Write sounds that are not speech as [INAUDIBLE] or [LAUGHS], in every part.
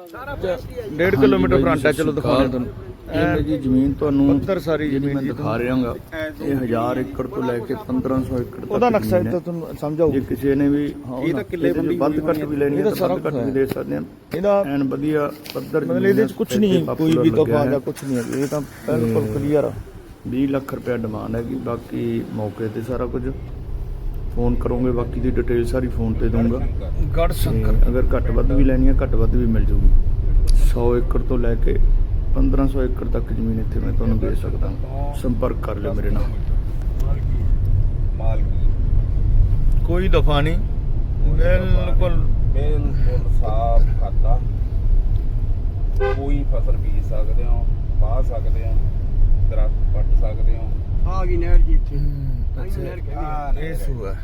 1.5 kilometre front ਹੈ ਚਲੋ ਦਿਖਾਉਂਦੇ ਤੁਹਾਨੂੰ। ਇਹ ਮੇਰੀ ਜ਼ਮੀਨ ਤੁਹਾਨੂੰ ਪੱਧਰ ਸਾਰੀ ਜਿਹੜੀ ਜ਼ਮੀਨ ਮੈਂ ਦਿਖਾ ਰਿਹਾਗਾ ਇਹ 1000 ਏਕੜ ਤੋਂ ਲੈ ਕੇ 1500 ਏਕੜ ਤੱਕ ਉਹਦਾ ਨਕਸ਼ਾ ਹੈ। ਇੱਥੇ ਤੁਹਾਨੂੰ ਸਮਝਾਓ। ਜੇ ਕਿਸੇ ਨੇ ਵੀ ਹਾਂ ਇਹ ਤਾਂ ਕਿੱਲੇ ਬੰਦੀ ਵੱਧ ਘੱਟ ਵੀ ਲੈਣੀ ਹੈ ਤਾਂ ਸਾਰਾ ਵੱਧ ਘੱਟ ਵੀ ਦੇ ਸਕਦੇ ਹਨ ਇਹਦਾ ਐਨ ਵਧੀਆ ਪੱਧਰ ਮਤਲਬ ਇਹਦੇ ਵਿੱਚ ਕੁਝ ਨਹੀਂ ਕੋਈ ਵੀ ਦਫਾ ਜਾਂ ਕੁਝ ਨਹੀਂ ਹੈ। ਇਹ ਤਾਂ ਬਿਲਕੁਲ ਕਲੀਅਰ ਆ। 20 ਲੱਖ ਰੁਪਏ ਡਿਮਾਂਡ ਹੈਗੀ ਬਾਕੀ ਮੌਕੇ ਤੇ ਸਾਰਾ ਕੁਝ ਫੋਨ ਕਰੋਗੇ ਬਾਕੀ ਦੀ ਡਿਟੇਲ ਸਾਰੀ ਫੋਨ ਤੇ ਦਊਂਗਾ। ਗੜ ਤੇ ਅਗਰ ਘੱਟ ਵੱਧ ਵੀ ਲੈਣੀ ਹੈ ਘੱਟ ਵੱਧ ਵੀ ਮਿਲ ਜੂਗੀ। 100 ਏਕੜ ਤੋਂ ਲੈ ਕੇ 1500 ਏਕੜ ਤੱਕ ਜ਼ਮੀਨ ਇੱਥੇ ਮੈਂ ਤੁਹਾਨੂੰ ਦੇ ਸਕਦਾ। ਹਾਂ। ਸੰਪਰਕ ਕਰ ਲਿਓ ਮੇਰੇ ਨਾਲ। ਕੋਈ ਦਫਾ ਨਹੀਂ। ਬਿਲਕੁਲ। ਬਿਲਕੁਲ ਸਾਫ਼ ਖਾਤਾ। ਕੋਈ ਫਸਲ ਬੀਜ ਸਕਦੇ ਹੋ ਵਾਹ ਸਕਦੇ ਹੋ ਦਰਖਤ ਪੱਟ ਸਕਦੇ ਹੋ। ਆ ਗਈ ਨਹਿਰ ਜੀ ਇੱਥੇ। ਅੱਛਾ ਨਹਿਰ ਕਹਿੰਦੇ ਆਹ ਇਹ ਸੂਆ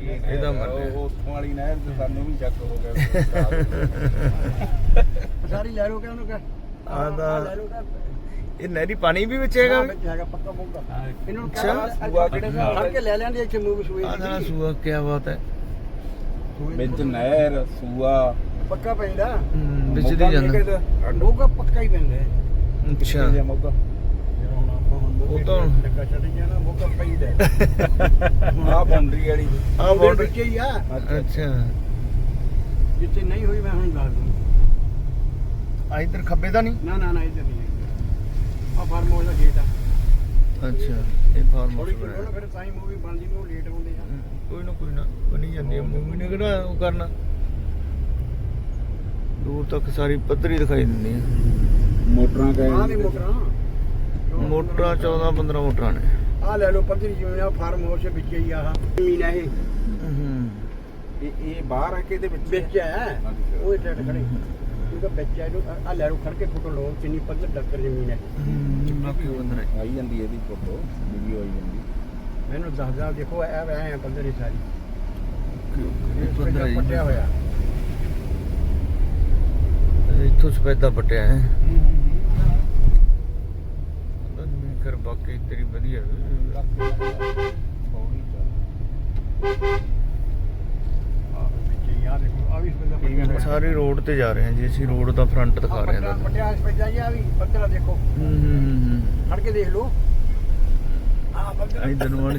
ਇਹਦਾ ਮਤਲਬ ਹੈ। ਉਹ ਉੱਥੋਂ ਵਾਲੀ ਨਹਿਰ ਤੇ ਸਾਨੂੰ ਵੀ ਚੱਕ ਹੋ ਗਿਆ [LAUGHS] ਸਾਰੀ ਲੈ ਲੋ ਕਿਉਂ ਨੂੰ ਕਹ। ਆਦਾ ਲੈ ਲੋ ਇਹ ਨਹਿਰੀ ਪਾਣੀ ਵੀ ਵਿੱਚ ਹੈਗਾ? ਵੀ? ਹੈਗਾ ਪੱਕਾ ਪਊਗਾ ਇਹਨਾਂ ਨੂੰ ਅੱਛਾ। ਸੂਆ ਕਿਹੜੇ ਫੜ ਕੇ ਲੈ ਲੈਂਦੇ ਇੱਥੇ ਮੂਵ ਸੂਏ ਆਹ ਸਾਰਾ ਸੂਆ ਕੀ ਬਾਤ ਹੈ। ਵਿੱਚ ਨਹਿਰ ਸੂਆ। ਪੱਕਾ ਪੈਂਦਾ। ਹਮ, ਵਿੱਚ ਦੀ ਜਾਂਦਾ ਮੋਗਾ ਪੱਕਾ ਹੀ ਪੈਂਦਾ ਹੈ। ਅੱਛਾ। ਜੇ ਮੌਕਾ ਜਿਹੜਾ ਹੁਣ ਆਪਾਂ ਹੁਣ ਮੋਗੇ? ਉਹ ਤਾਂ- ਲੱਗਾ ਛੱਡ ਗਿਆ ਨਾ ਮੋਗਾ ਪੈਂਦਾ। ਆਹ ਬਾਉਂਡਰੀ ਵਾਲੀ। ਆ ਵਿੱਚ ਹੀ ਆ। ਅੱਛਾ ਜਿੱਥੇ ਨਹੀਂ ਹੋਈ ਮੈਂ ਹੁਣ ਦੱਸ ਦੂੰ। ਆ ਇਧਰ ਖੱਬੇ ਦਾ ਨਹੀਂ? ਨਾ ਨਾ ਨਾ ਇੱਧਰ ਨਹੀਂ ਆ ਫਾਰਮ ਹਾਊਸ ਦਾ ਗੇਟ ਆ। ਅੱਛਾ ਇਹ ਫਾਰਮ ਥੋੜੀ ਹਾਊਸ ਜਿਹੀ ਬਣਾਇਆ। ਫਿਰ ਤਾਂ ਹੀ ਮੂਵੀ ਬਣਦੀ ਨੂੰ ਲੇਟ ਆਉਂਦੇ ਆ। ਕੋਈ ਨਾ ਕੋਈ ਨਾ ਬਣੀ ਜਾਂਦੀ ਹੈ ਮੂਵੀ ਨੇ ਕਿਹੜਾ ਉਹ ਕਰਨਾ? ਦੂਰ ਤੱਕ ਸਾਰੀ ਪੱਧਰੀ ਦਿਖਾਈ ਦਿੰਦੀ ਹੈ ਮੋਟਰਾਂ ਆਹ ਵੀ ਮੋਟਰਾਂ। ਮੋਟਰਾਂ 14 15 ਮੋਟਰਾਂ ਨੇ। ਆ ਲੈ ਲਓ ਪੱਧਰੀ ਜਿਵੇਂ ਆ ਫਾਰਮ ਹਾਊਸ ਦੇ ਵਿੱਚ ਹੀ ਆ ਜ਼ਮੀਨ ਹੈ ਇਹ। ਇਹ ਇਹ ਬਾਹਰ ਹੈ ਕਿ ਇਹਦੇ ਵਿੱਚ ਵਿੱਚ ਹੈ। ਉਹ ਟਰੈਕਟਰ ਖੜੇ। ਉਹਦਾ ਵਿੱਚ ਹੈ ਇਹਨੂੰ। ਆ ਲੈ ਲਓ ਖੜ ਕੇ ਫੋਟੋ ਲਓ ਕਿੰਨੀ ਪੱਧਰ ਡੱਕਰ ਜ਼ਮੀਨ ਹੈ। ਬਾਕੀ ਬੰਦਰ ਹੈ ਆਈ ਜਾਂਦੀ ਇਹਦੀ ਫੋਟੋ ਵੀਡੀਓ ਆਈ ਜਾਂਦੀ। ਮੈਨੂੰ ਦੱਸਦਾ ਦੇਖੋ ਐ ਐ ਪੱਧਰ ਹੀ ਸਾਰੀ। ਪੱਟਿਆ ਹੋਇਆ। ਇੱਥੋਂ ਸਫੈਦਾ ਪਟਿਆ ਹੈ ਕਰ ਬਾਕੀ ਤੇਰੀ ਵਧੀਆ ਆ ਹੀ। ਆ ਆ ਸਾਰੇ ਰੋਡ ਤੇ ਜਾ ਰਹੇ ਹਾਂ ਜੀ ਅਸੀਂ ਰੋਡ ਦਾ ਫਰੰਟ ਦਿਖਾ ਰਹੇ ਹਾਂ ਪੱਟਿਆ ਤੁਹਾਨੂੰ। ਪੱਟਿਆ ਸਪੈਦਾ ਜੀ ਆ ਵੀ ਆ ਦੇਖੋ। ਹਮ, ਹਮ, ਖੜ ਕੇ ਦੇਖ ਲਓ। ਆ। ਪੱਧਰ ਇੱਧਰ ਨੂੰ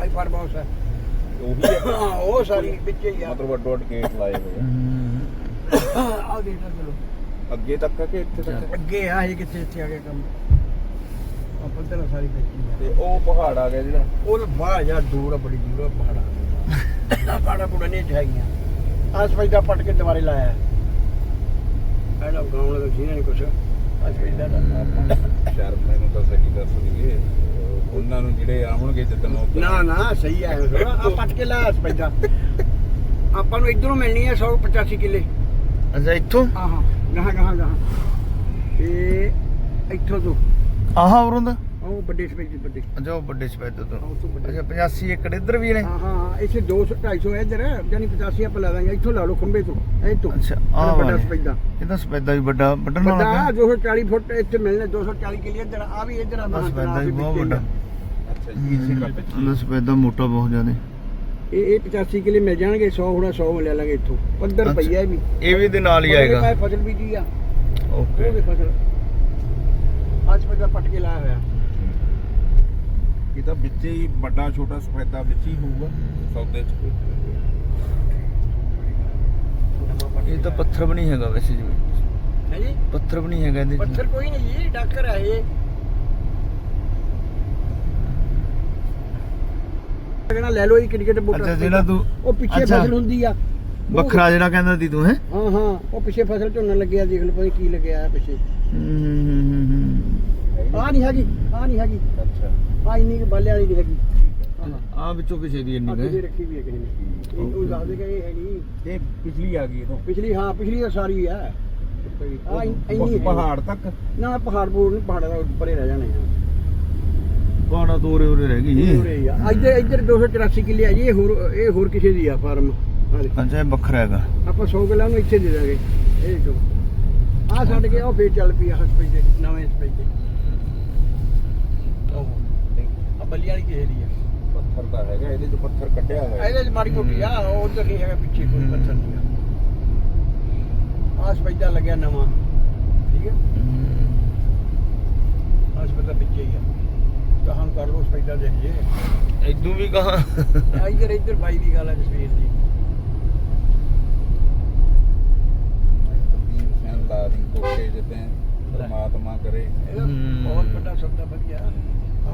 ਆਈ ਫਾਰਮ ਹਾਊਸ ਹੈ। ਉਹੀ ਹੈ। ਹਾਂ, ਉਹ ਸਾਰੀ ਵਿੱਚ ਹੀ ਆ। ਮਤਲਬ ਅੱਡ ਗੇਟ ਲਾਏ ਹੋਏ ਹਮ, ਆ ਦੇਖ ਲਓ ਆ ਅੱਗੇ ਤੱਕ ਆ ਕਿ ਇੱਥੇ ਤੱਕ? ਅੱਗੇ ਆ ਇਹ ਕਿੱਥੇ ਇੱਥੇ ਆ ਗਿਆ ਕੰਮ। ਆ ਪੱਧਰ ਸਾਰੀ ਹੀ ਆ। ਤੇ ਉਹ ਪਹਾੜ ਆ ਗਿਆ ਜਿਹੜਾ। ਉਹ ਬਾਹਰ ਜਾ ਦੂਰ ਆ ਬੜੀ ਦੂਰ ਆ ਪਹਾੜਾ। ਪਹਾੜਾ ਪੂੜਾ ਨਹੀਂ ਚਾਹੀਆਂ ਆਸ ਪੈਦਾ ਪਟ ਕੇ ਦੁਬਾਰੇ ਲਾਇਆ। ਪਹਿਲਾਂ ਗਾਉਣ ਦਾ ਸੀ ਨਹੀਂ ਕੁਛ। ਆਸ ਪੈਦਾ ਦਾ ਸ਼ਰਮ ਮੈਨੂੰ ਤਾਂ ਸਹੀ ਦੱਸ ਦਈਏ। ਉਹਨਾਂ ਨੂੰ ਜਿਹੜੇ ਆਉਣਗੇ ਜਦੋਂ ਉਹ ਨਾ ਨਾ ਸਹੀ ਹੈ ਆ ਪਟ ਕੇ ਲਾਇਆ ਆਸ ਪੈਦਾ ਆਪਾਂ ਨੂੰ ਇਧਰੋਂ ਮਿਲਣੀ ਹੈ 185 ਕਿੱਲੇ। ਅੱਛਾ ਇੱਥੋਂ? ਆਹਾਂ ਗਾਹਾਂ ਗਾਹਾਂ ਗਾਹਾਂ। ਤੇ ਇੱਥੋਂ ਤੋਂ। ਆਹ ਉਰੋਂ ਦਾ? ਉਹ ਵੱਡੇ ਸਪੇਜ ਵੱਡੇ। ਅੱਛਾ ਉਹ ਵੱਡੇ ਸਫੈਦੇ ਤੋਂ ਉਹ ਤੋਂ ਵੱਡੇ। ਅੱਛਾ 85 ਏਕੜ ਇੱਧਰ ਵੀ ਨੇ? ਹਾਂ ਹਾਂ ਹਾਂ, ਇੱਥੇ 200 250 ਇੱਧਰ ਯਾਨੀ 85 ਆਪਾਂ ਲਾ ਦਾਂਗੇ ਇੱਥੋਂ ਲਾ ਲਓ ਖੰਬੇ ਤੋਂ ਇਹ ਤੋਂ। ਅੱਛਾ, ਆਹ ਵੱਡਾ ਵਾਲੇ। ਸਪੈਦਾ ਇਹਦਾ ਸਫੈਦਾ ਵੀ ਵੱਡਾ ਵੱਡਣ ਨਾਲ ਵੱਡਾ ਲੱਗਾ 240 ਫੁੱਟ ਇੱਥੇ ਮਿਲਨੇ 240 ਕਿਲੇ ਇੱਧਰ ਆ ਵੀ ਇੱਧਰ ਆ ਆਹ ਸਫੈਦਾ ਵੀ ਬਹੁਤ ਵੱਡਾ। ਅੱਛਾ ਜੀ ਉਹਦਾ ਸਫੈਦਾ ਮੋਟਾ ਬਹੁਤ ਜ਼ਿਆਦਾ। ਇਹ ਇਹ 85 ਕਿਲੇ ਮਿਲ ਜਾਣਗੇ 100 ਹੋਣਾ 100 ਲੈ ਲਾਂਗੇ ਇੱਥੋਂ। ਪੱਧਰ ਅੱਛਾ। ਪਈ ਹੈ ਇਹ ਵੀ। ਇਹ ਵੀ ਦੇ ਨਾਲ ਹੀ ਆਏਗਾ। ਨਾਲ ਫਸਲ ਬੀਜੀ ਆ। ਓਕੇ। ਉਹਦੇ ਫਸਲ। ਅੱਜ ਪੱਧਰ ਪੱਟ ਕੇ ਲਾਇਆ ਹੋਇਆ। ਇਹ ਤਾਂ ਵਿੱਚ ਹੀ ਵੱਡਾ ਛੋਟਾ ਸਫੈਦਾ ਵਿੱਚ ਹੀ ਹੋਊਗਾ ਸੌਦੇ ਚ। ਇਹ ਤਾਂ ਪੱਥਰ ਵੀ ਨਹੀਂ ਹੈਗਾ ਵੈਸੇ ਜੀ। ਹੈ ਜੀ? ਪੱਥਰ ਵੀ ਨਹੀਂ ਹੈਗਾ ਇਹਦੇ 'ਚ। ਪੱਥਰ ਕੋਈ ਨਹੀਂ ਜੀ ਡਾਕਰ ਹੈ ਇਹ। ਕਹਿੰਦਾ ਲੈ ਲਓ ਇਹ ਕ੍ਰਿਕਟ ਬੋਟਰ ਅੱਛਾ ਜਿਹੜਾ ਤੂੰ ਉਹ ਪਿੱਛੇ ਅੱਛਾ। ਫਸਲ ਹੁੰਦੀ ਆ। ਵੱਖਰਾ ਜਿਹੜਾ ਕਹਿੰਦਾ ਸੀ ਤੂੰ ਹੈ? ਹਾਂ ਹਾਂ ਉਹ ਪਿੱਛੇ ਫਸਲ ਝੋਨਾ ਲੱਗਿਆ ਦੇਖ ਲਓ ਪਤਾ ਨੀ ਕੀ ਲੱਗਿਆ ਪਿੱਛੇ। ਆ ਨਹੀਂ ਹੈਗੀ ਆ ਨਹੀਂ ਹੈਗੀ। ਅੱਛਾ। ਆ ਇੰਨੀ ਕੁ ਬਾਲਿਆਂ ਵਾਲੀ ਨਹੀਂ ਹੈਗੀ। ਹਾਂ। ਆ ਵਿੱਚੋਂ ਕਿਸੇ ਦੀ ਇੰਨੀ ਅੱਗੇ ਗਏ ਰੱਖੀ ਵੀ ਹੈ ਕਿਸੇ ਨੇ। ਇਹ ਉਹ ਦੱਸ ਦੇਗਾ ਇਹ ਹੈਗੀ। ਇਹ ਪਿਛਲੀ ਆ ਗਈ ਇਹ ਤੋਂ ਪਿਛਲੀ ਹਾਂ ਪਿਛਲੀ ਤਾਂ ਸਾਰੀ ਹੈ। ਆ ਇੰਨੀ ਹੈ। ਪਹਾੜ ਤੱਕ? ਨਾ ਪਹਾੜ ਪੂੜ ਨਹੀਂ ਪਹਾੜਾਂ ਦਾ ਉੱਪਰੇ ਰਹਿ ਜਾਣੇ ਆ। ਪਾਣਾ ਤੋਰੇ ਉਰੇ ਰਹਿ ਗਈ। ਉਰੇ ਹੀ ਆ। ਇੱਧਰ ਇੱਧਰ 284 ਕਿੱਲੇ ਆ ਜੀ ਇਹ ਹੋਰ ਇਹ ਹੋਰ ਕਿਸੇ ਦੀ ਆ ਫਾਰਮ? ਆ ਦੇਖ। ਅੱਛਾ ਇਹ ਵੱਖਰਾ ਹੈਗਾ। ਆਪਾਂ 100 ਕਿੱਲਾ ਨੂੰ ਇੱਥੇ ਦੇ ਦਾਂਗੇ। ਇਹ ਜੋ। ਆ ਛੱਡ ਕੇ ਉਹ ਫੇਰ ਚੱਲ ਪਈ ਆ ਹਸਪੀਟਲ ਨਵੇਂ ਹਸਪੀਟਲ ਉਹ ਬੱਲੀ ਵਾਲੀ ਕਿਸੇ ਦੀ ਆ? ਪੱਥਰ ਤਾਂ ਹੈਗਾ ਇਹਦੇ ਚ ਪੱਥਰ ਕੱਢਿਆ ਹੋਇਆ। ਇਹਦੇ ਚ ਮਾੜੀ ਮੋਟੀ ਆ ਉਹ ਉਧਰ ਨਹੀਂ ਹੈਗਾ ਪਿੱਛੇ ਕੋਈ ਪੱਥਰ ਨਹੀਂ ਆ। ਆਹ ਸਪੈਦਾ ਲੱਗਿਆ ਨਵਾਂ। ਠੀਕ ਹੈ? ਆਹ ਸਪੈਦਾ ਪਿੱਛੇ ਹੀ ਆ। ਕਹਾਂ ਕਰ ਲੋ ਸਪੈਦਾ ਦੇਖ ਜੇ। ਇਦੋਂ ਵੀ ਕਹਾ। ਆ ਇੱਧਰ ਬਾਈ ਦੀ ਗੱਲ ਹੈ ਜਸਵੀਰ ਦੀ। ਵੀਰ ਸਿੰਘ ਲਾ ਦੀ ਕੋਟੇ ਜਿੱਤੇ ਪਰਮਾਤਮਾ ਕਰੇ। ਬਹੁਤ ਵੱਡਾ ਸੌਦਾ ਵਧੀਆ।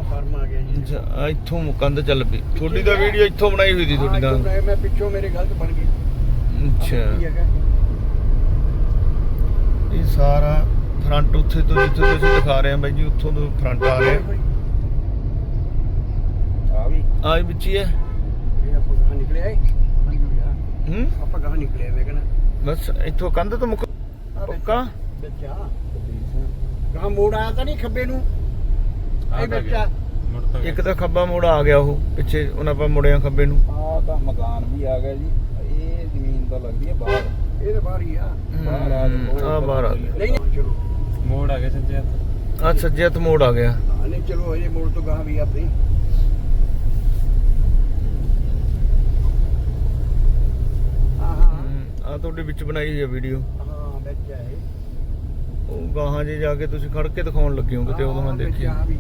ਫਾਰਮ ਆ ਗਿਆ ਜੀ। ਅੱਛਾ ਆਹ ਇੱਥੋਂ ਕੰਧ ਚੱਲ ਪਈ। ਤੁਹਾਡੀ ਦਾ ਵੀਡੀਓ ਇੱਥੋਂ ਬਣਾਈ ਹੋਈ ਸੀ ਤੁਹਾਡੀ ਬਣਾਇਆ, ਮੈਂ ਪਿੱਛੋਂ ਮੇਰੇ ਗਲਤ ਬਣ ਗਈ। ਅੱਛਾ। ਕੀ ਹੈਗਾ? ਇਹ ਸਾਰਾ ਫਰੰਟ ਉੱਥੇ ਤੋਂ ਜਿੱਥੇ ਤੁਸੀਂ ਦਿਖਾ ਰਹੇ ਆ ਬਾਈ ਜੀ ਉੱਥੋਂ ਤੋਂ ਫਰੰਟ ਆ ਰਿਹਾ। ਆ ਵੀ। ਆ ਵਿੱਚ ਹੀ ਹੈ ਇਹ ਆਪਾਂ ਗਾਹ ਨਿਕਲੇ ਆਏ। ਹੂੰ ਆਪਾਂ ਗਾਹ ਨਿਕਲੇ ਮੈਂ ਕਹਿੰਦਾ। ਬਸ ਇੱਥੋਂ ਕੰਧ ਤੋਂ ਮੁੱਕ ਪੱਕਾ? ਵਿੱਚ ਆ। ਗਾਹ ਮੋੜ ਆਇਆ ਤਾਂ ਨਹੀਂ ਖੱਬੇ ਨੂੰ। ਇਹ ਇੱਕ ਤਾਂ ਖੱਬਾ ਮੋੜ ਆ ਗਿਆ ਉਹ ਪਿੱਛੇ ਉਹਨਾਂ ਆਪਾਂ ਮੁੜਿਆ ਖੱਬੇ ਨੂੰ। ਆ ਤਾਂ ਮਕਾਨ ਵੀ ਆ ਗਿਆ ਜੀ। ਇਹ ਜ਼ਮੀਨ ਤਾਂ ਲੱਗਦੀ ਹੈ ਬਾਹਰ। ਇਹ ਤਾਂ ਬਾਹਰ ਹੀ ਆ। ਬਾਹਰ ਆ ਜਾਓ। ਆ ਬਾਹਰ ਆ ਗਿਆ। ਨਹੀਂ ਨਹੀਂ ਚਲੋ। ਮੋੜ ਆ ਗਿਆ ਸੱਜੇ ਹੱਥ। ਆ ਸੱਜੇ ਹੱਥ ਮੋੜ ਆ ਗਿਆ। ਹਾਂ, ਨਹੀਂ ਚਲੋ ਹਜੇ ਮੋੜ ਤੋਂ ਗਾਹ ਵੀ ਆਪਣੀ। ਹਾਂ ਹਾਂ ਆ ਤੁਹਾਡੇ ਵਿੱਚ ਬਣਾਈ ਹੋਈ ਹੈ ਵੀਡੀਓ। ਹਾਂ ਵਿੱਚ ਆ ਇਹ। ਉਹ ਗਾਹਾਂ ਜੇ ਜਾ ਕੇ ਤੁਸੀਂ ਖੜ ਕੇ ਦਿਖਾਉਣ ਲੱਗੇ ਹੋ ਕਿਤੇ ਉਦੋਂ ਮੈਂ ਹਾਂ, ਵਿੱਚ ਦੇਖੀ। ਆ ਵੀ।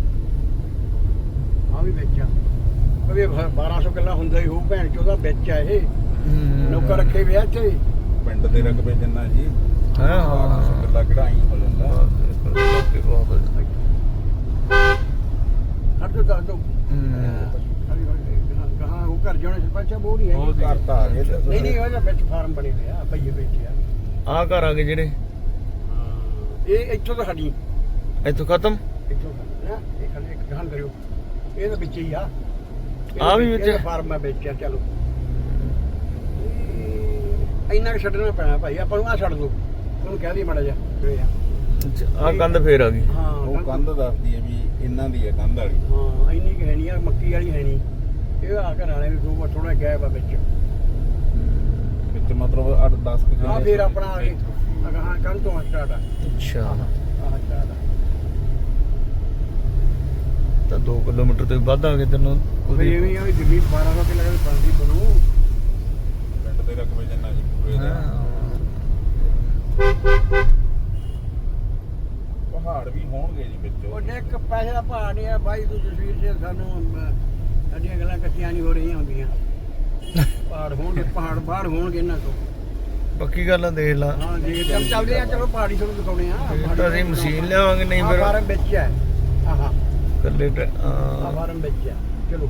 ਆ ਵੀ ਵਿੱਚ ਆ। ਕਦੇ 1200 ਕਿੱਲਾ ਹੁੰਦਾ ਹੀ ਹੋਊ ਭੈਣ ਚੋਦਾ ਵਿੱਚ ਆ ਇਹ। ਹੂੰ। ਨੌਕਰ ਰੱਖੇ ਵਿਆਹ ਇੱਥੇ। ਪਿੰਡ ਦੇ ਰਕਬੇ ਜਿੰਨਾ ਜੀ। ਹਾਂ ਹਾਂ। ਕਿੱਲਾ ਕਢਾਈ ਹੋ ਜਾਂਦਾ। ਦੱਸ ਦੋ ਹੂੰ। ਕਹਾਂ ਉਹ ਘਰ ਜਾਣਾ ਸਰਪੰਚ ਹੈ ਤਾਂ ਆ ਗਏ ਤੇ ਨਹੀਂ ਨਹੀਂ ਉਹਦਾ ਵਿੱਚ ਫਾਰਮ ਬਣੇ ਹੋਏ ਆ ਭਈਏ ਬੈਠੇ ਆ। ਆਹ ਘਰ ਆ ਗਏ ਜਿਹੜੇ। ਇਹ ਇੱਥੋਂ ਤਾਂ ਸਾਡੀ ਇੱਥੋਂ ਖਤਮ? ਇੱਥੋਂ ਨਾ ਇਹ ਖਾਲੀ ਇੱਕ ਗਾਂ ਕਰਿਓ। ਇਹ ਤਾਂ ਵਿੱਚ ਹੀ ਆ। ਆਹ ਵੀ ਵਿੱਚ? ਹੈ? ਫਾਰਮ ਮੈਂ ਵੇਚਿਆ ਚਲੋ। ਇਹ ਇੰਨਾ ਕੁ ਛੱਡਣਾ ਪੈਣਾ ਭਾਈ ਆਪਾਂ ਨੂੰ ਆ ਛੱਡ ਦੋ। ਤੁਹਾਨੂੰ ਕਹਿ ਦੀ ਮੜਾ ਜਾ ਆ। ਕੰਧ ਫੇਰ ਆ ਗਈ। ਹਾਂ ਉਹ ਕੰਧ। ਦੱਸਦੀ ਹੈ ਵੀ ਇਹਨਾਂ ਦੀ ਹੈ ਕੰਧ ਵਾਲੀ। ਹਾਂ ਇੰਨੀ ਕੁ ਹੈ ਨਹੀਂ ਆ ਮੱਕੀ ਵਾਲੀ ਹੈ ਨਹੀਂ ਇਹ ਆ ਘਰ ਵਾਲੇ ਵੀ ਦੋ ਥੋੜਾ ਗੈਪ ਆ ਵਿੱਚ। ਵਿੱਚ ਮਤਲਬ 8 10 ਕਿ ਆ ਫੇਰ ਆਪਣਾ ਆ ਗਏ ਅਗਾਂ ਕੰਨ ਤੋਂ ਸਟਾਰਟ ਆ। ਅੱਛਾ। ਆਹ ਸਟਾਰਟ ਆ ਤਾਂ 2 ਕਿਲੋਮੀਟਰ ਤੋਂ ਵੱਧ ਆ ਗਏ ਤੈਨੂੰ ਉਹਦੀ ਇਹ ਵੀ ਆ ਵੀ ਜ਼ਮੀਨ 1200 ਕਿੱਲਾ ਦੀ ਬਣਦੀ ਬਣੂ। ਪਿੰਡ ਦੇ ਰਕਬੇ ਜਿੰਨਾ ਜੀ ਪੂਰੇ ਦਾ। ਪਹਾੜ ਵੀ ਹੋਣਗੇ ਜੀ ਵਿੱਚ। ਉਹ ਇੱਕ ਪੈਸੇ ਦਾ ਭਾਅ ਨਹੀਂ ਆ ਬਾਈ ਤੂੰ ਜਸਵੀਰ ਜੀ ਸਾਨੂੰ ਸਾਡੀਆਂ ਗੱਲਾਂ ਕੱਚੀਆਂ ਨਹੀਂ ਹੋ ਰਹੀਆਂ ਹੁੰਦੀਆਂ। ਪਹਾੜ ਹੋਣਗੇ ਪਹਾੜ ਬਾਹਰ ਹੋਣਗੇ ਇਹਨਾਂ ਤੋਂ। ਪੱਕੀ ਗੱਲ ਆ ਦੇਖ ਲਾ। ਹਾਂ ਜੀ ਚੱਲ ਚੱਲਦੇ ਆ ਚਲੋ ਪਹਾੜੀ ਤੁਹਾਨੂੰ ਦਿਖਾਉਣੇ ਆ। ਤਾਂ ਅਸੀਂ ਮਸ਼ੀਨ ਲਿਆਵਾਂਗੇ ਨਹੀਂ ਫਿਰ ਫਾਰਮ ਵਿੱਚ ਹੈ। ਆਹਾ। ਕੱਲੇ ਆ ਆ ਫਾਰਮ ਵਿੱਚ ਹੈ ਚਲੋ।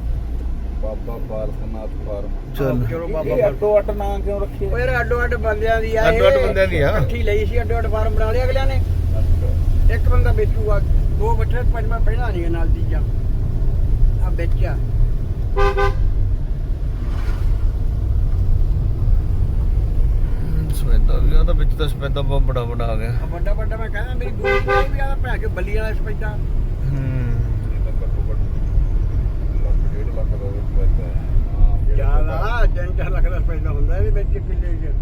ਬਾਬਾ ਬਾਲਕਨਾਥ ਫਾਰਮ। ਚੱਲ। ਚਲੋ ਬਾਬਾ ਅੱਡੋ ਅੱਡ ਨਾਂ ਕਿਉਂ ਰੱਖੇ? ਉਹ ਯਾਰ ਅੱਡੋ ਅੱਡ ਬੰਦਿਆਂ ਦੀ ਆ ਅੱਡੋ ਅੱਡ। ਬੰਦਿਆਂ ਦੀ ਆ। ਇਕੱਠੀ ਲਈ ਸੀ ਅੱਡੋ ਅੱਡ ਫਾਰਮ ਬਣਾ ਲਿਆ ਅਗਲਿਆਂ ਨੇ। ਇੱਕ ਬੰਦਾ ਵੇਚੂਗਾ ਦੋ ਬੱਚੇ ਪੰਜਵਾਂ ਪਹਿਲਾਂ ਨਹੀਂ ਨਾਲ ਤੀਜਾ। ਆ। ਵੇਚਿਆ ਸਵੇਦਾ ਵੀ ਆ ਤਾਂ ਵਿੱਚ ਤਾਂ ਸਵੇਦਾ ਬਹੁਤ ਬੜਾ ਬੜਾ ਆ ਗਿਆ। ਆ ਵੱਡਾ ਵੱਡਾ ਮੈਂ ਕਹਿੰਦਾ ਮੇਰੀ ਨਹੀਂ ਵੀ ਆ ਭੈਣ ਕੇ ਬੱਲੀ ਵਾਲਾ ਸਪੈਦਾ ਹੂੰ ਇਹ ਤਾਂ ਘੱਟੋ ਘੱਟ ਲੱਖ ਡੇਢ ਲੱਖ ਦਾ ਵਿੱਚ ਪੈਂਦਾ ਹੈ। ਹਾਂ ਜਿਹੜਾ ਜ਼ਿਆਦਾ ਤਿੰਨ ਚਾਰ ਲੱਖ ਦਾ ਸਪੈਦਾ ਹੁੰਦਾ ਇਹਦੇ ਵਿੱਚ ਕਿੱਲੇ ਚ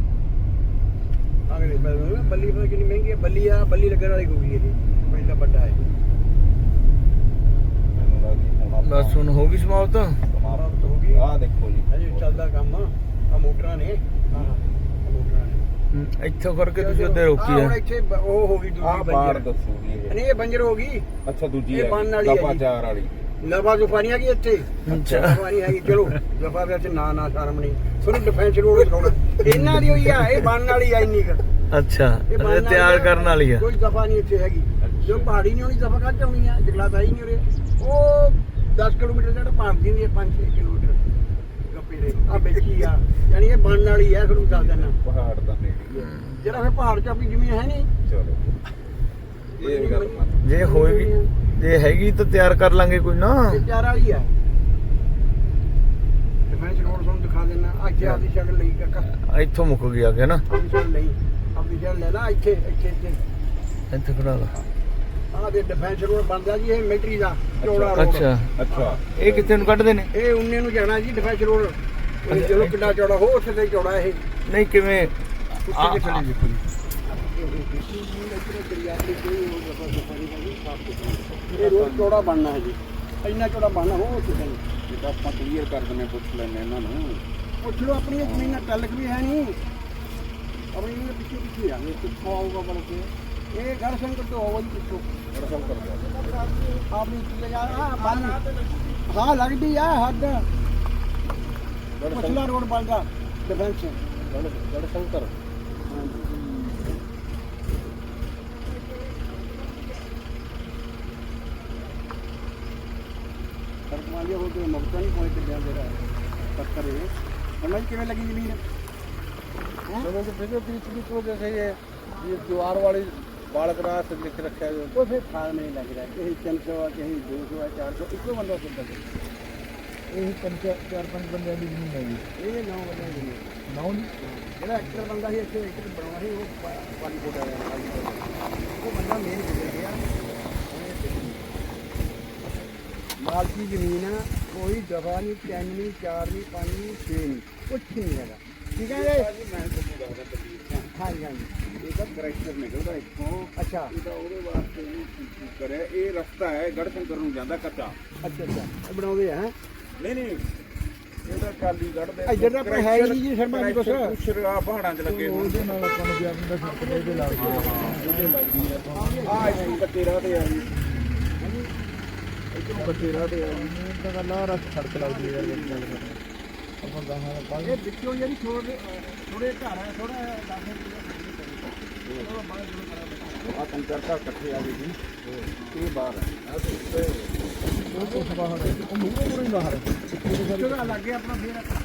ਅਗਲੇ ਪੈਸੇ ਬੱਲੀ ਪਤਾ ਕਿੰਨੀ ਮਹਿੰਗੀ ਹੈ ਬੱਲੀ ਆ ਬੱਲੀ ਲੱਗਣ ਵਾਲੀ ਹੋਊਗੀ ਇਹ ਸਪੈਦਾ ਵੱਡਾ ਹੈ। ਮੈਨੂੰ ਲੱਗਦੀ ਹੁਣ ਆਪਾਂ ਬਸ ਹੁਣ ਹੋ ਗਈ ਸਮਾਪਤ। ਸਮਾਪਤ ਹੋ ਗਈ। ਆਹ ਦੇਖੋ ਜੀ। ਹਜੇ ਚੱਲਦਾ ਕੰਮ। ਆ ਮੋਟਰਾਂ ਨੇ। ਹਾਂ ਆਹ ਮੋਟਰਾਂ ਨੇ। ਇੱਥੋਂ ਕਰਕੇ ਤੁਸੀਂ ਉੱਧਰ ਰੋਕੀ ਹੈ ਇੱਥੇ ਉਹ ਹੋ ਗਈ ਦੂਜੀ ਬਾੜ ਬੰਜਰ ਦੱਸੂਗੀ ਇਹ। ਨਹੀਂ ਇਹ ਬੰਜਰ ਹੋ ਗਈ। ਅੱਛਾ ਦੂਜੀ ਇਹ ਹੈ ਬਣਨ ਵਾਲੀ ਹੈ ਜੀ। ਚਾਰ ਵਾਲੀ। ਲਵਾ ਦੁਫਾਨੀ ਆ ਗਈ ਇੱਥੇ। ਅੱਛਾ। ਦੁਫਾਨੀ ਹੈਗੀ ਚਲੋ ਦਫਾ ਵਿੱਚ ਨਾ ਨਾ ਸ਼ਰਮ ਨਹੀਂ। ਤੁਹਾਨੂੰ ਡਿਫੈਂਸ ਰੋਡ ਦਿਖਾਉਣਾ ਇਹਨਾਂ ਦੀ ਹੋਈ ਆ ਇਹ ਬਣਨ ਵਾਲੀ ਆ ਇੰਨੀ ਕੁ। ਅੱਛਾ ਇਹ ਤਿਆਰ ਕਰਨ ਵਾਲੀ ਆ। ਕੋਈ ਦਫਾ ਨਹੀਂ ਇੱਥੇ ਹੈਗੀ। ਜੋ ਪਹਾੜੀ ਨਹੀਂ ਹੋਣੀ ਦਫਾ ਕੱਟ ਆਉਣੀ ਆ? ਜਗਲਾ ਤਾਂ ਹੀ ਨਹੀਂ ਉਰੇ। ਉਹ 10 ਕਿਲੋਮੀਟਰ ਜਿਹੜਾ ਪਹਾੜ ਦੀ ਹੁੰਦੀ ਹੈ 5-6 ਕਿਲੋਮੀਟਰ। ਗੱਪੀ ਦੇ ਆ ਵੇਚੀ ਆ। ਯਾਨੀ ਇਹ ਬਣਨ ਵਾਲੀ ਆ ਤੁਹਾਨੂੰ ਦੱਸ ਦਿੰਦਾ। ਪਹਾੜ ਦਾ ਨੇੜੇ ਜਿਹੜਾ ਫਿਰ ਪਹਾੜ 'ਚ ਆਪਣੀ ਜ਼ਮੀਨ ਹੈ ਨਹੀਂ। ਚਲੋ। ਇਹ ਵੀ ਗੱਲ ਮੰਨ ਜੇ ਹੋਏਗੀ ਜੇ ਹੈਗੀ ਤਾਂ ਤਿਆਰ ਕਰ ਲਾਂਗੇ ਕੋਈ ਨਾ। ਚਾਰ ਵਾਲੀ ਆ। ਡਿਫੈਂਸ ਰੋਡ ਤੁਹਾਨੂੰ ਦਿਖਾ ਦੇਣਾ ਅੱਜ ਆਪਦੀ ਸ਼ਕਲ ਲਈ ਕਾਕਾ। ਇੱਥੋਂ ਮੁੱਕ ਗਿਆ ਗਿਆ ਨਾ। ਆਪਣੀ ਸ਼ਕਲ ਲਈ ਆਪਣੀ ਸ਼ਕਲ ਲੈ ਲਾ ਇੱਥੇ ਇੱਥੇ ਇੱਥੇ। ਇੱਥੇ ਖੜਾ ਲਾ। ਆਹ ਦੇ ਡਿਫੈਂਸ ਰੋਡ ਬਣਦਾ ਜੀ ਇਹ ਮਿਲਟਰੀ ਦਾ ਚੌੜਾ ਰੋਡ ਅੱਛਾ। ਅੱਛਾ। ਇਹ ਕਿੱਥੇ ਨੂੰ ਕੱਢਦੇ ਨੇ? ਇਹ 19 ਨੂੰ ਜਾਣਾ ਜੀ ਡਿਫੈਂਸ ਰੋਡ ਇਹ ਜਦੋਂ ਕਿੰਨਾ ਚੌੜਾ ਹੋ ਉੱਥੇ ਤੇ ਚੌੜਾ ਇਹ। ਨਹੀਂ ਕਿਵੇਂ? ਦੇ ਥੱਲੇ ਦੇਖੋ ਇਹ ਰੋਡ ਚੌੜਾ ਬਣਨਾ ਹੈ ਜੀ। ਇੰਨਾ ਚੌੜਾ ਬਣਨਾ ਹੋ ਚੁੱਕਾ ਜੀ ਜਿੱਦਾਂ ਆਪਾਂ ਕਲੀਅਰ ਕਰ ਦਿੰਨੇ ਪੁੱਛ ਲੈਣੇ ਇਹਨਾਂ ਨੂੰ। ਪੁੱਛ ਲਓ ਆਪਣੀਆਂ ਜ਼ਮੀਨਾਂ ਟਲਕ ਵੀ ਹੈ ਨਹੀਂ। ਆਪਣੀ ਇਹ ਪਿੱਛੇ ਪਿੱਛੇ ਆ ਇਹ ਕਿੱਥੋਂ ਆਊਗਾ ਬਣ ਕੇ ਇਹ ਘਰ ਸੰਕਟ ਤੋਂ ਹੋਵੇ ਪਿੱਛੋਂ। ਘਰ ਸੰਕਟ ਆਪਣੀ ਚੀਜ਼ ਯਾਰ ਆ ਬਣ ਹਾਂ ਲੱਗਦੀ ਆ ਹੱਦ। ਪੁੱਛਲਾ ਰੋਡ ਬਣਦਾ ਡਿਫੈਂਸ ਗੜ ਸੰਕਟ ਮਾਲੀਆ ਹੋ ਕੇ ਮੁਕਤਾ ਨਹੀਂ ਕੋਈ ਕਿੱਲਿਆਂ ਜਿਹੜਾ ਪੱਤਰ ਹੈ ਉਹਨਾਂ ਦੀ ਕਿਵੇਂ ਲੱਗੀ ਜ਼ਮੀਨ? ਉਹਨਾਂ ਦੇ ਫਿਰ बीच बीच में जैसे ये ये दीवार वाली बालकनाथ लिख रखा है कोई फिर फाग नहीं लग रहा कहीं तीन सौ है कहीं दो सौ है चार सौ इको बंदा सुनता है ਇਹ ਪੰਜ ਚਾਰ ਪੰਜ ਬੰਦਿਆਂ ਦੀ ਜ਼ਮੀਨ ਹੈਗੀ। ਇਹ ਨੌ ਬੰਦਿਆਂ ਦੀ ਜ਼ਮੀਨ। ਨੌ ਨਹੀਂ ਜਿਹੜਾ ਐਕਟਰ ਬੰਦਾ ਸੀ ਇੱਥੇ ਇੱਕ ਬਣਾਉਣਾ ਸੀ ਉਹ ਪਾਣੀ ਕੋਟਾ ਉਹ ਬੰਦਾ ਮੇਨ ਗੁਜ਼ਰ ਗਿਆ। ਮਾਲਕੀ ਜ਼ਮੀਨ ਆ ਕੋਈ ਦਫਾ ਨਹੀਂ ਤਿੰਨ ਨਹੀਂ ਚਾਰ ਨਹੀਂ ਪੰਜ ਨਹੀਂ ਛੇ ਨਹੀਂ ਕੁਛ ਨਹੀਂ ਹੈਗਾ। ਠੀਕ ਹੈ ਜੀ? ਮੈਂ ਤੁਹਾਨੂੰ ਦੱਸਦਾ ਹਾਂਜੀ ਹਾਂਜੀ। ਇਹ ਤਾਂ ਕਰੈਕਟਰ ਨਿਕਲਦਾ ਇੱਥੋਂ ਅੱਛਾ। ਇਹਦਾ ਉਹਦੇ ਵਾਸਤੇ ਇਹਨੂੰ ਕਰਿਆ। ਇਹ ਰਸਤਾ ਹੈ ਗੜਸ਼ੰਕਰ ਨੂੰ ਜਾਂਦਾ ਕੱਚਾ। ਅੱਛਾ ਅੱਛਾ। ਇਹ ਬਣਾਉਂਦੇ ਆ ਹੈਂ? ਨਹੀਂ ਨਹੀਂ। ਇਹਦਾ ਕਾਲੀ ਕੱਢਦੇ ਇੱਧਰ ਤਾਂ ਆਪਣਾ ਹੈ ਹੀ ਨਹੀਂ ਜੀ ਸ਼ਰਮਾ ਜੀ ਕੁਛ। ਕੁਛ ਆ ਪਹਾੜਾਂ 'ਚ ਲੱਗੇ ਹੋਏ। ਉਹਦੇ ਨਾਲ ਆਪਾਂ ਨੂੰ ਬਿਆਨ ਦਾ ਸੜਕ ਦੇ ਦੇ ਲੱਗਦੀ ਹੈ। ਇਹਦੇ ਲੱਗਦੀ ਆ। ਆ ਇੱਥੇ ਕੱਚੇ ਰਾਹ ਤੇ ਆ ਜੀ। ਇੱਥੇ ਕੱਚੇ ਰਾਹ ਤੇ ਆ ਜੀ ਇਹ ਤਾਂ ਗੱਲ ਆ ਰਸ ਸੜਕ ਲੱਗਦੀ ਹੈ ਯਾਰ ਜਿਹੜੀ ਗੱਲ ਕਰਨੀ ਆਪਾਂ ਦਾ ਹਾਂ ਪੰਜ ਇਹ ਵਿੱਚੋਂ ਜਿਹੜੀ ਥੋੜੇ ਥੋੜੇ ਘਰ ਹੈ ਥੋੜਾ ਆ। ਤਿੰਨ ਚਾਰ ਘਰ ਇਕੱਠੇ ਆ ਗਏ ਜੀ ਇਹ ਬਾਹਰ ਹੈ ਉਹ ਤੋਂ ਬਾਹਰ ਹੈ ਉਹ ਮੂਹਰੇ ਮੂਹਰੇ ਬਾਹਰ ਹੈ ਥੋੜਾ ਲੱਗੇ ਆਪਣਾ ਫੇਰ। ਕੱਚਿਆ ਤਾਂ